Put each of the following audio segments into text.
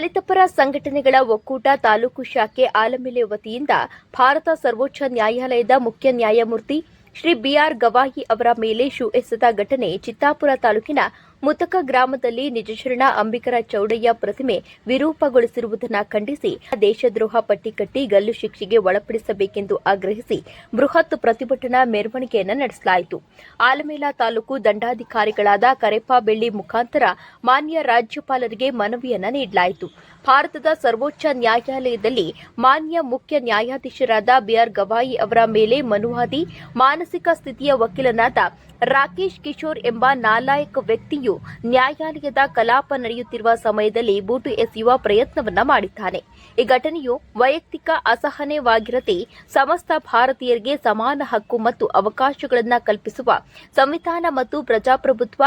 ದಲಿತ ಪರ ಸಂಘಟನೆಗಳ ಒಕ್ಕೂಟ ತಾಲೂಕು ಶಾಖೆ ಆಲಮೆಲೆ ವತಿಯಿಂದ ಭಾರತ ಸರ್ವೋಚ್ಚ ನ್ಯಾಯಾಲಯದ ಮುಖ್ಯ ನ್ಯಾಯಮೂರ್ತಿ ಶ್ರೀ ಬಿಆರ್ ಗವಾಯಿ ಅವರ ಮೇಲೆ ಶೂ ಎಸೆದ ಘಟನೆ ಚಿತ್ತಾಪುರ ತಾಲೂಕಿನ ಮುತಕ ಗ್ರಾಮದಲ್ಲಿ ನಿಜಶರಣ ಅಂಬಿಕರ ಚೌಡಯ್ಯ ಪ್ರತಿಮೆ ವಿರೂಪಗೊಳಿಸಿರುವುದನ್ನು ಖಂಡಿಸಿ ದೇಶದ್ರೋಹ ಪಟ್ಟಿ ಕಟ್ಟಿ ಗಲ್ಲು ಶಿಕ್ಷೆಗೆ ಒಳಪಡಿಸಬೇಕೆಂದು ಆಗ್ರಹಿಸಿ ಬೃಹತ್ ಪ್ರತಿಭಟನಾ ಮೆರವಣಿಗೆಯನ್ನು ನಡೆಸಲಾಯಿತು. ಆಲಮೇಲ ತಾಲೂಕು ದಂಡಾಧಿಕಾರಿಗಳಾದ ಕರೆಪ್ಪ ಬೆಳ್ಳಿ ಮುಖಾಂತರ ಮಾನ್ಯ ರಾಜ್ಯಪಾಲರಿಗೆ ಮನವಿಯನ್ನ ನೀಡಲಾಯಿತು. ಭಾರತದ ಸರ್ವೋಚ್ಚ ನ್ಯಾಯಾಲಯದಲ್ಲಿ ಮಾನ್ಯ ಮುಖ್ಯ ನ್ಯಾಯಾಧೀಶರಾದ ಬಿಆರ್ ಗವಾಯಿ ಅವರ ಮೇಲೆ ಮನುವಾದಿ, ಮಾನಸಿಕ ಸ್ಥಿತಿಯ ವಕೀಲನಾದ ರಾಕೇಶ್ ಕಿಶೋರ್ ಎಂಬ ನಾಲಾಯಕ ವ್ಯಕ್ತಿಯು ನ್ಯಾಯಾಲಯದ ಕಲಾಪ ನಡೆಯುತ್ತಿರುವ ಸಮಯದಲ್ಲಿ ಬೂಟು ಎಸೆಯುವ ಪ್ರಯತ್ನವನ್ನ ಮಾಡಿದ್ದಾನೆ. ಈ ಘಟನೆಯು ವೈಯಕ್ತಿಕ ಅಸಹನೆವಾಗಿರದೆ ಸಮಸ್ತ ಭಾರತೀಯರಿಗೆ ಸಮಾನ ಹಕ್ಕು ಮತ್ತು ಅವಕಾಶಗಳನ್ನು ಕಲ್ಪಿಸುವ, ಸಂವಿಧಾನ ಮತ್ತು ಪ್ರಜಾಪ್ರಭುತ್ವ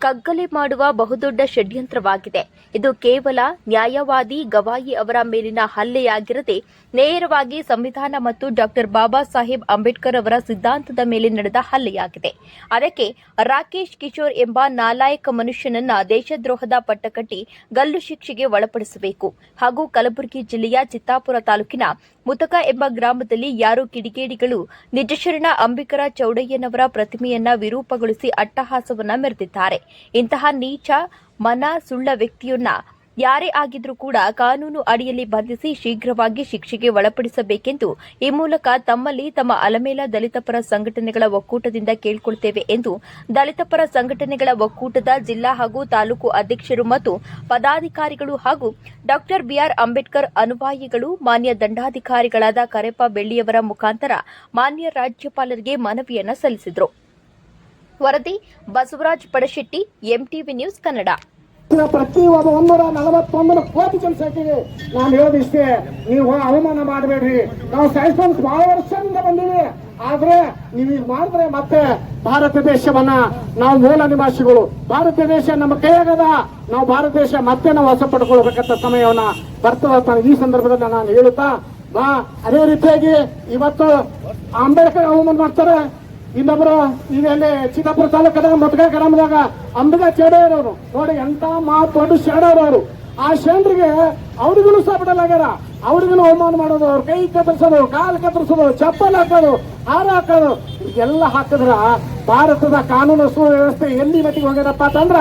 ಕಗ್ಗಲೆ ಮಾಡುವ ಬಹುದೊಡ್ಡ ಷಡ್ಯಂತ್ರವಾಗಿದೆ. ಇದು ಕೇವಲ ನ್ಯಾಯವಾದಿ ಗವಾಯಿ ಅವರ ಮೇಲಿನ ಹಲ್ಲೆಯಾಗಿರದೆ ನೇರವಾಗಿ ಸಂವಿಧಾನ ಮತ್ತು ಡಾಕ್ಟರ್ ಬಾಬಾ ಸಾಹೇಬ್ ಅಂಬೇಡ್ಕರ್ ಅವರ ಸಿದ್ಧಾಂತದ ಮೇಲೆ ನಡೆದ ಹಲ್ಲೆಯಾಗಿದೆ. ಅದಕ್ಕೆ ರಾಕೇಶ್ ಕಿಶೋರ್ ಎಂಬ ನಾಲಾಯಕ ಮನುಷ್ಯನನ್ನ ದೇಶದ್ರೋಹದ ಪಟ್ಟಕಟ್ಟಿ ಗಲ್ಲು ಶಿಕ್ಷೆಗೆ ಒಳಪಡಿಸಬೇಕು. ಹಾಗೂ ಕಲಬುರಗಿ ಜಿಲ್ಲೆಯ ಚಿತ್ತಾಪುರ ತಾಲೂಕಿನ ಮುತಕ ಎಂಬ ಗ್ರಾಮದಲ್ಲಿ ಯಾರು ಕಿಡಿಗೇಡಿಗಳು, ನಿಜಶರಣ ಅಂಬಿಕರ ಚೌಡಯ್ಯನವರ ಪ್ರತಿಮೆಯನ್ನ ವಿರೂಪಗೊಳಿಸಿ ಅಟ್ಟಹಾಸವನ್ನ ಮೆರೆದಿದ್ದಾರೆ. ಇಂತಹ ನೀಚ ಮನ ಸುಳ್ಳ ವ್ಯಕ್ತಿಯನ್ನ ಯಾರೇ ಆಗಿದ್ರೂ ಕೂಡ ಕಾನೂನು ಅಡಿಯಲ್ಲಿ ಬಂಧಿಸಿ ಶೀಘ್ರವಾಗಿ ಶಿಕ್ಷೆಗೆ ಒಳಪಡಿಸಬೇಕೆಂದು ಈ ಮೂಲಕ ತಮ್ಮಲ್ಲಿ ತಮ್ಮ ಅಲಮೇಲ ದಲಿತ ಪರ ಸಂಘಟನೆಗಳ ಒಕ್ಕೂಟದಿಂದ ಕೇಳಿಕೊಳ್ತೇವೆ ಎಂದು ದಲಿತ ಪರ ಸಂಘಟನೆಗಳ ಒಕ್ಕೂಟದ ಜಿಲ್ಲಾ ಹಾಗೂ ತಾಲೂಕು ಅಧ್ಯಕ್ಷರು ಮತ್ತು ಪದಾಧಿಕಾರಿಗಳು ಹಾಗೂ ಡಾಕ್ಟರ್ ಬಿಆರ್ ಅಂಬೇಡ್ಕರ್ ಅನುಯಾಯಿಗಳು, ಮಾನ್ಯ ದಂಡಾಧಿಕಾರಿಗಳಾದ ಕರೆಪ್ಪ ಬೆಳ್ಳಿಯವರ ಮುಖಾಂತರ ಮಾನ್ಯ ರಾಜ್ಯಪಾಲರಿಗೆ ಮನವಿಯನ್ನು ಸಲ್ಲಿಸಿದರು. ವರದಿ ಬಸವರಾಜ್ ಪಡಶೆಟ್ಟಿ ಎಂಟಿವಿ ನ್ಯೂಸ್ ಕನ್ನಡ. ಪ್ರತಿ ಒಬ್ಬ ಒಂದೂರ ನಲವತ್ತೊಂದರ ಕೋಟಿ ಜನಸಂಖ್ಯೆಗೆ ನಾನು ಹೇಳೋದಿಷ್ಟೇ ನೀವು ಅವಮಾನ ಮಾಡಬೇಡ್ರಿ. ನಾವು ಸೈಸನ್ ಬಹಳ ವರ್ಷದಿಂದ ಬಂದೀವಿ. ಆದ್ರೆ ನೀವು ಈಗ ಮಾಡಿದ್ರೆ ಮತ್ತೆ ಭಾರತ ದೇಶವನ್ನ ನಾವು ಮೂಲ ನಿವಾಸಿಗಳು. ಭಾರತ ದೇಶ ನಮ್ಮ ಕೈಯಾಗದ. ನಾವು ಭಾರತ ದೇಶ ಮತ್ತೆ ನಾವು ವಶ ಪಡ್ಕೊಳ್ಬೇಕಂತ ಸಮಯವನ್ನ ಬರ್ತದ ಈ ಸಂದರ್ಭದಲ್ಲಿ ನಾನು ಹೇಳುತ್ತಾ ಅದೇ ರೀತಿಯಾಗಿ ಇವತ್ತು ಅಂಬೇಡ್ಕರ್ ಅವಮಾನ ಮಾಡ್ತಾರೆ. ಇನ್ನೊಬ್ರು ಈಗ ಇಲ್ಲಿ ಚಿತ್ತಾಪುರ ತಾಲೂಕದಾಗ ಗ್ರಾಮದಾಗ ಅಂಬಿಗ ಚೇಡೋರವರು ನೋಡಿ ಎಂತ ಮಾತು ದೊಡ್ಡ ಶೇಡೋರವರು ಆ ಶೇಂದ್ರಿಗೆ ಅವ್ರಿಗೂ ಸಹ ಬಿಡಲಾಗ್ಯಾರ ಅವ್ರಿಗೂ ಅವಮಾನ ಮಾಡೋದು, ಅವ್ರ ಕೈ ಕತ್ತರಿಸೋದು ಕಾಲು ಕತ್ತರಿಸೋದು ಚಪ್ಪಲ್ ಹಾಕೋದು, ಹಾರ ಹಾಕೋದು. ಇದೆಲ್ಲ ಹಾಕಿದ್ರ ಭಾರತದ ಕಾನೂನು ಸುವ್ಯವಸ್ಥೆ ಎಲ್ಲಿ ಮಟ್ಟಿಗೆ ಹೋಗ್ಯದಪ್ಪ ಅಂತಂದ್ರ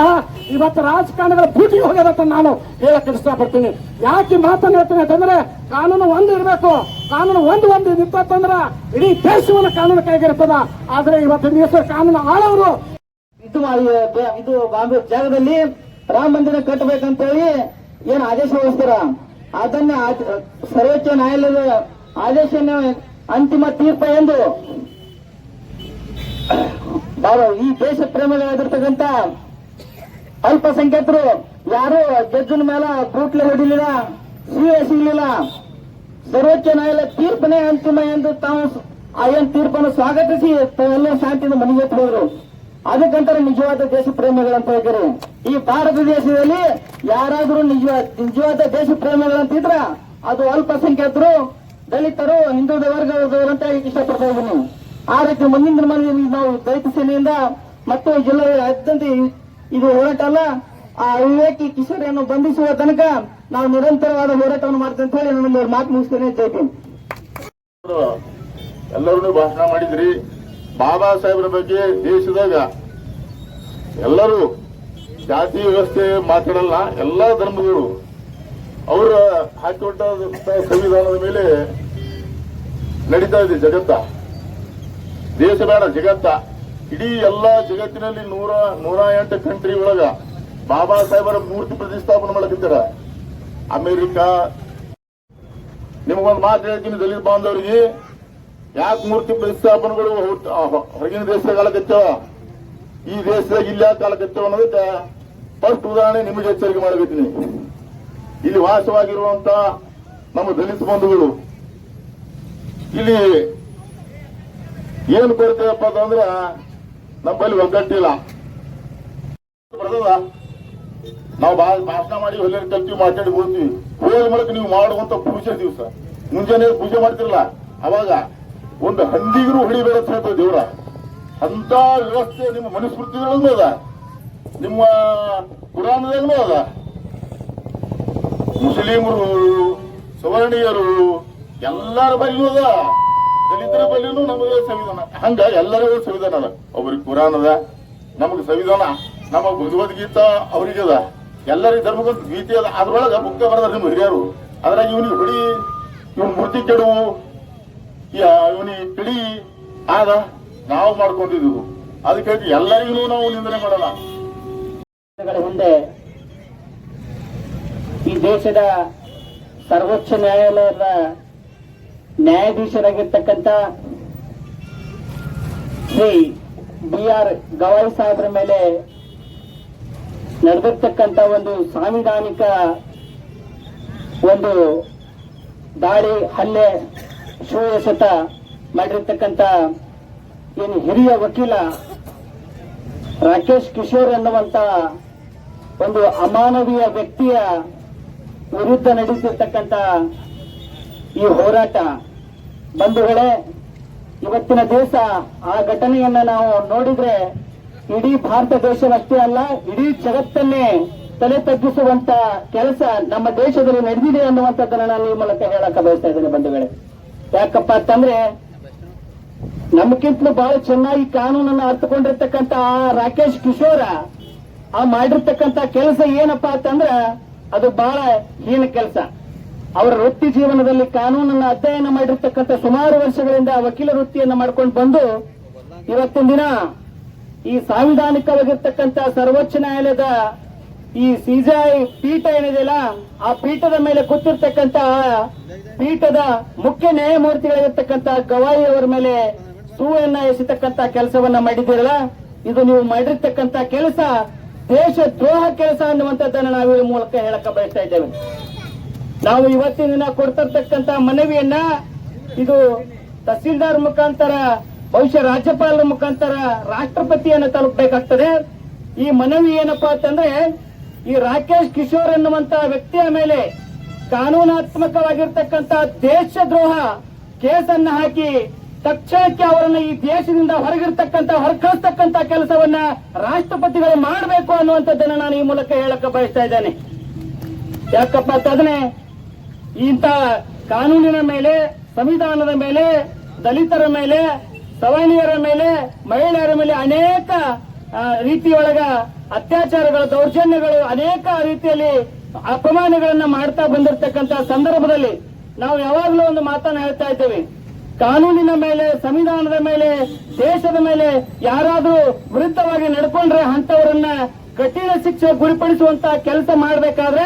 ಇವತ್ತು ರಾಜಕಾರಣಗಳ ಬೂಟಿಗೆ ಅಂತ ನಾನು ಹೇಳಕ್ಕೆ ಇಷ್ಟಪಡ್ತೀನಿ. ಯಾಕೆ ಮಾತನ್ನು ಹೇಳ್ತೀನಿ ಅಂತಂದ್ರೆ ಕಾನೂನು ಒಂದು ಇರಬೇಕು. ಕಾನೂನು ಒಂದು ಒಂದು ನಿಂತಂದ್ರ ಇಡೀ ದೇಶವನ್ನು ಕಾನೂನು ಕೈಗಿರ್ತದ ಆದ್ರೆ ಇವತ್ತು ದಿವಸ ಕಾನೂನು ಆಳವರು ಇದು ಇದು ಬಾಂಬೆ ಜಾಗದಲ್ಲಿ ರಾಮ ಮಂದಿರ ಕಟ್ಟಬೇಕಂತ ಹೇಳಿ ಏನು ಆದೇಶ ಹೊರಡಿಸ್ತಾರ? ಅದನ್ನ ಸರ್ವೋಚ್ಚ ನ್ಯಾಯಾಲಯದ ಆದೇಶ ಅಂತಿಮ ತೀರ್ಪ ಎಂದು. ಈ ದೇಶ ಪ್ರೇಮಿಗಳಾಗಿರ್ತಕ್ಕಂಥ ಅಲ್ಪಸಂಖ್ಯಾತರು ಯಾರು ಜಡ್ಜಿನ ಮೇಲೆ ಬೂಟ್ಲೆ ಹೊಡಿಲಿಲ್ಲ ಸಿಎ ಸಿಗ್ಲಿಲ್ಲ ಸರ್ವೋಚ್ಚ ನ್ಯಾಯಾಲಯ ತೀರ್ಪನೇ ಅಂತಿಮ ಎಂದು ತಾವು ಆಯನ್ ತೀರ್ಪನ್ನು ಸ್ವಾಗತಿಸಿ ತಾವೆಲ್ಲ ಶಾಂತಿಯಿಂದ ಮನೆಗೆ ಹೋದ್ರು. ಅದಕ್ಕಂತಾರೆ ನಿಜವಾದ ದೇಶ ಪ್ರೇಮಿಗಳಂತ ಹೇಳ್ತಾರೆ. ಈ ಭಾರತ ದೇಶದಲ್ಲಿ ಯಾರಾದರೂ ನಿಜವಾದ ನಿಜವಾದ ದೇಶ ಪ್ರೇಮಿಗಳಂತಿದ್ರ ಅದು ಅಲ್ಪಸಂಖ್ಯಾತರು, ದಲಿತರು, ಹಿಂದುಳಿದ ವರ್ಗದವರು ಅಂತ ಇಷ್ಟಪಡ್ತಾ ಇದ್ದೀನಿ. ಆ ರೀತಿ ಮುಂದಿನ ಮನೆಯಲ್ಲಿ ನಾವು ದಲಿತ ಸೇನೆಯಿಂದ ಮತ್ತು ಜಿಲ್ಲೆಯಾದ್ಯಂತ ಇದು ಹೋರಾಟ ಅಲ್ಲ, ಆ ವಿವೇಕಿ ಕಿಶೋರಿಯನ್ನು ಬಂಧಿಸುವ ತನಕ ನಾವು ನಿರಂತರವಾದ ಹೋರಾಟವನ್ನು ಮಾಡ್ತೇವೆ ಅಂತ ಹೇಳಿ ನನ್ನ ಮಾತು ಮುಗಿಸ್ತೇನೆ ಜೈ ಭೀಮ್ ಎಲ್ಲರೂ ಭಾಷಣ ಮಾಡಿದ್ರಿ. ಬಾಬಾ ಸಾಹೇಬ್ರ ಬಗ್ಗೆ ದೇಶದಾಗ ಎಲ್ಲರೂ ಜಾತಿ ವ್ಯವಸ್ಥೆ ಮಾತಾಡಲ್ಲ, ಎಲ್ಲಾ ಧರ್ಮಗಳು. ಅವರ ಹಾಕಿಕೊಟ್ಟ ಸಂವಿಧಾನದ ಮೇಲೆ ನಡೀತಾ ಇದೆ ಜಗತ್ತ. ದೇಶ ಬೇಡ, ಜಗತ್ತ. ಇಡೀ ಎಲ್ಲಾ ಜಗತ್ತಿನಲ್ಲಿ ನೂರ ನೂರ ಎಂಟು ಕಂಟ್ರಿ ಒಳಗ ಬಾಬಾ ಸಾಹೇಬರ ಮೂರ್ತಿ ಪ್ರತಿಷ್ಠಾಪನೆ ಮಾಡಕತ್ತಾರ ಅಮೆರಿಕ. ನಿಮಗೊಂದು ಮಾತು ಹೇಳ್ತೀನಿ, ದಲಿತ ಬಾಂಧವರಿಗೆ. ಯಾಕೆ ಮೂರ್ತಿ ಪ್ರತಿಷ್ಠಾಪನೆಗಳು ಹೊರ- ಹೊರಗಿನ ದೇಶದಾಗ ಆಲಕತ್ತೇವ ಈ ದೇಶದಾಗ ಇಲ್ಲ ಯಾಕೆ ಆಲಕತ್ತೇವ ಅನ್ನೋದಕ್ಕೆ ಫಸ್ಟ್ ಉದಾಹರಣೆ ನಿಮಗೆ ಎಚ್ಚರಿಕೆ ಮಾಡಬೇಕೀನಿ. ಇಲ್ಲಿ ವಾಸವಾಗಿರುವಂತ ನಮ್ಮ ದಲಿತ ಬಂಧುಗಳು. ಇಲ್ಲಿ ಏನು ಕೊರತೆಯಪ್ಪ ಅಂತಂದ್ರೆ, ನಮ್ಮಲ್ಲಿ ಒಗ್ಗಟ್ಟಿಲ್ಲ. ಬರ್ತದ? ನಾವು ಬಾ ಭಾಷಣ ಮಾಡಿ ಹೊಲಿಯರ್ ಕಲ್ತೀವಿ, ಮಾತಾಡಿ ಹೋಗ್ತೀವಿ ಹೋದ ಮೂಲಕ ನೀವು ಮಾಡುವಂತ ಪೂಜೆ ದಿವಸ. ಮುಂಜಾನೆ ಪೂಜೆ ಮಾಡ್ತಿರಲ್ಲ, ಅವಾಗ ಒಂದು ಹಂದಿಗರು ಹೊಡಿಬೇಡ ಅಂತ ದೇವ್ರ. ಅಂತ ವ್ಯವಸ್ಥೆ ನಿಮ್ಮ ಮನುಸ್ಮೃತಿಗಳಲ್ಲೂ ಅದ? ನಿಮ್ಮ ಪುರಾಣದಲ್ಲೂ ಅದ? ಮುಸ್ಲಿಮರು, ಸುವರ್ಣೀಯರು, ಎಲ್ಲರ ಬಲ್ಲಿಯೂ ಅದ. ದಲಿತರ ಬಲ್ಲಿನೂ ನಮಗೆ ಸಂವಿಧಾನ. ಹಂಗ ಎಲ್ಲರಿಗೂ ಸಂವಿಧಾನ ಅದ. ಅವ್ರಿಗೆ ಕುರಾನ್ ಅದ ನಮಗೆ ಸಂವಿಧಾನ, ನಮ್ಮ ಭಗವದ್ಗೀತಾ ಅವರಿಗದ. ಎಲ್ಲರಿಗೂ ಧರ್ಮಕ್ಕೆ ಗೀತೆ ಅದ ಅದ್ರೊಳಗ ಮುಖ್ಯ ಬರದ ನಿಮ್ಮ ಹಿರಿಯರು. ಅದ್ರಾಗ ಇವನಿಗೆ ಹುಡಿ ಇವನ್ ಮೂರ್ತಿ ಕೆಡುವು ಇವನಿಗೆ ಕಿಡಿ ಆದ ನಾವು ಮಾಡ್ಕೊಂಡಿದ್ದು ಅದಕ್ಕೆ ಎಲ್ಲರಿಗೂ ನಾವು ನಿಂದನೆ ಮಾಡಲ್ಲ. ಮುಂದೆ ಈ ದೇಶದ ಸರ್ವೋಚ್ಚ ನ್ಯಾಯಾಲಯದ ನ್ಯಾಯಾಧೀಶರಾಗಿರ್ತಕ್ಕಂಥ ಶ್ರೀ ಬಿ ಆರ್ ಗವಾಯಿ ಸಾಹೇಬರ ಮೇಲೆ ನಡೆದಿರ್ತಕ್ಕಂಥ ಒಂದು ಸಾಂವಿಧಾನಿಕ ಒಂದು ದಾಳಿ, ಹಲ್ಲೆ, ಶೂ ಮಾಡಿರ್ತಕ್ಕಂತ ಮಾಡಿರ್ತಕ್ಕಂಥ ಏನು ಹಿರಿಯ ವಕೀಲ ರಾಕೇಶ್ ಕಿಶೋರ್ ಎನ್ನುವಂತ ಒಂದು ಅಮಾನವೀಯ ವ್ಯಕ್ತಿಯ ವಿರುದ್ಧ ನಡೆಸಿರ್ತಕ್ಕಂತ ಈ ಹೋರಾಟ. ಬಂಧುಗಳೇ, ಇವತ್ತಿನ ದಿವಸ ಆ ಘಟನೆಯನ್ನ ನಾವು ನೋಡಿದ್ರೆ ಇಡೀ ಭಾರತ ದೇಶವಷ್ಟೇ ಅಲ್ಲ, ಇಡೀ ಜಗತ್ತನ್ನೇ ತಲೆ ತಗ್ಗಿಸುವಂತ ಕೆಲಸ ನಮ್ಮ ದೇಶದಲ್ಲಿ ನಡೆದಿದೆ ಅನ್ನುವಂಥದ್ದನ್ನ ನಾನು ಈ ಮೂಲಕ ಹೇಳಕ ಬಯಸ್ತಾ ಇದ್ದೇನೆ ಬಂಧುಗಳೇ. ಯಾಕಪ್ಪ ಅಂತಂದ್ರೆ, ನಮ್ಗಿಂತಲೂ ಬಹಳ ಚೆನ್ನಾಗಿ ಕಾನೂನನ್ನು ಅರ್ಥಕೊಂಡಿರ್ತಕ್ಕಂಥ ಆ ರಾಕೇಶ್ ಕಿಶೋರ, ಆ ಮಾಡಿರ್ತಕ್ಕಂಥ ಕೆಲಸ ಏನಪ್ಪಾ ಅಂತಂದ್ರ, ಅದು ಬಹಳ ಹೀನ ಕೆಲಸ. ಅವರ ವೃತ್ತಿ ಜೀವನದಲ್ಲಿ ಕಾನೂನನ್ನು ಅಧ್ಯಯನ ಮಾಡಿರ್ತಕ್ಕಂಥ ಸುಮಾರು ವರ್ಷಗಳಿಂದ ವಕೀಲ ವೃತ್ತಿಯನ್ನು ಮಾಡ್ಕೊಂಡು ಬಂದು, ಇವತ್ತಿನ ದಿನ ಈ ಸಾಂವಿಧಾನಿಕವಾಗಿರ್ತಕ್ಕಂಥ ಸರ್ವೋಚ್ಚ ನ್ಯಾಯಾಲಯದ ಈ ಸಿಜೆಐ ಪೀಠ ಏನಿದೆಯಲ್ಲ, ಆ ಪೀಠದ ಮೇಲೆ ಕೂತಿರ್ತಕ್ಕಂಥ ಪೀಠದ ಮುಖ್ಯ ನ್ಯಾಯಮೂರ್ತಿಗಳಿರ್ತಕ್ಕಂಥ ಗವಾಯಿ ಅವರ ಮೇಲೆ ಸೂವನ್ನ ಎಸೆತಕ್ಕಂತ ಕೆಲಸವನ್ನ ಮಾಡಿದ್ದೀರಲ್ಲ, ಇದು ನೀವು ಮಾಡಿರ್ತಕ್ಕಂತ ಕೆಲಸ, ದೇಶ ದ್ರೋಹ ಕೆಲಸ ಅನ್ನುವಂಥದ್ದನ್ನು ನಾವು ಈ ಮೂಲಕ ಹೇಳಕ ಬಯಸ್ತಾ ಇದ್ದೇವೆ. ನಾವು ಇವತ್ತಿನ ದಿನ ಕೊಡ್ತಿರ್ತಕ್ಕಂತ ಮನವಿಯನ್ನ ಇದು ತಹಸೀಲ್ದಾರ್ ಮುಖಾಂತರ ಬಹುಶಃ ರಾಜ್ಯಪಾಲರ ಮುಖಾಂತರ ರಾಷ್ಟ್ರಪತಿಯನ್ನು ತಲುಪಬೇಕಾಗ್ತದೆ. ಈ ಮನವಿ ಏನಪ್ಪಾ ಅಂತಂದ್ರೆ, ಈ ರಾಕೇಶ್ ಕಿಶೋರ್ ಎನ್ನುವಂತಹ ವ್ಯಕ್ತಿಯ ಮೇಲೆ ಕಾನೂನಾತ್ಮಕವಾಗಿರ್ತಕ್ಕಂತ ದೇಶದ್ರೋಹ ಕೇಸನ್ನ ಹಾಕಿ ತಕ್ಷಣಕ್ಕೆ ಅವರನ್ನ ಈ ದೇಶದಿಂದ ಹೊರಗಿರ್ತಕ್ಕಂತ ಹೊರಕಳಿಸ್ತಕ್ಕಂತ ಕೆಲಸವನ್ನ ರಾಷ್ಟ್ರಪತಿಗಳು ಮಾಡಬೇಕು ಅನ್ನುವಂಥದ್ದನ್ನ ನಾನು ಈ ಮೂಲಕ ಹೇಳಕ್ಕೆ ಬಯಸ್ತಾ ಇದ್ದೇನೆ. ಯಾಕಪ್ಪ ಅಂತಂದ್ರೆ ಇಂಥ ಕಾನೂನಿನ ಮೇಲೆ, ಸಂವಿಧಾನದ ಮೇಲೆ, ದಲಿತರ ಮೇಲೆ ಸವರ್ಣೀಯರ ಮೇಲೆ, ಮಹಿಳೆಯರ ಮೇಲೆ ಅನೇಕ ರೀತಿಯೊಳಗ ಅತ್ಯಾಚಾರಗಳು, ದೌರ್ಜನ್ಯಗಳು ಅನೇಕ ರೀತಿಯಲ್ಲಿ ಅಪಮಾನಗಳನ್ನ ಮಾಡ್ತಾ ಬಂದಿರತಕ್ಕಂತ ಸಂದರ್ಭದಲ್ಲಿ ನಾವು ಯಾವಾಗಲೂ ಒಂದು ಮಾತನ್ನ ಹೇಳ್ತಾ ಇದ್ದೇವೆ. ಕಾನೂನಿನ ಮೇಲೆ, ಸಂವಿಧಾನದ ಮೇಲೆ, ದೇಶದ ಮೇಲೆ ಯಾರಾದರೂ ವಿರುದ್ಧವಾಗಿ ನಡ್ಕೊಂಡ್ರೆ ಅಂತವರನ್ನ ಕಠಿಣ ಶಿಕ್ಷೆ ಗುರಿಪಡಿಸುವಂತ ಕೆಲಸ ಮಾಡಬೇಕಾದ್ರೆ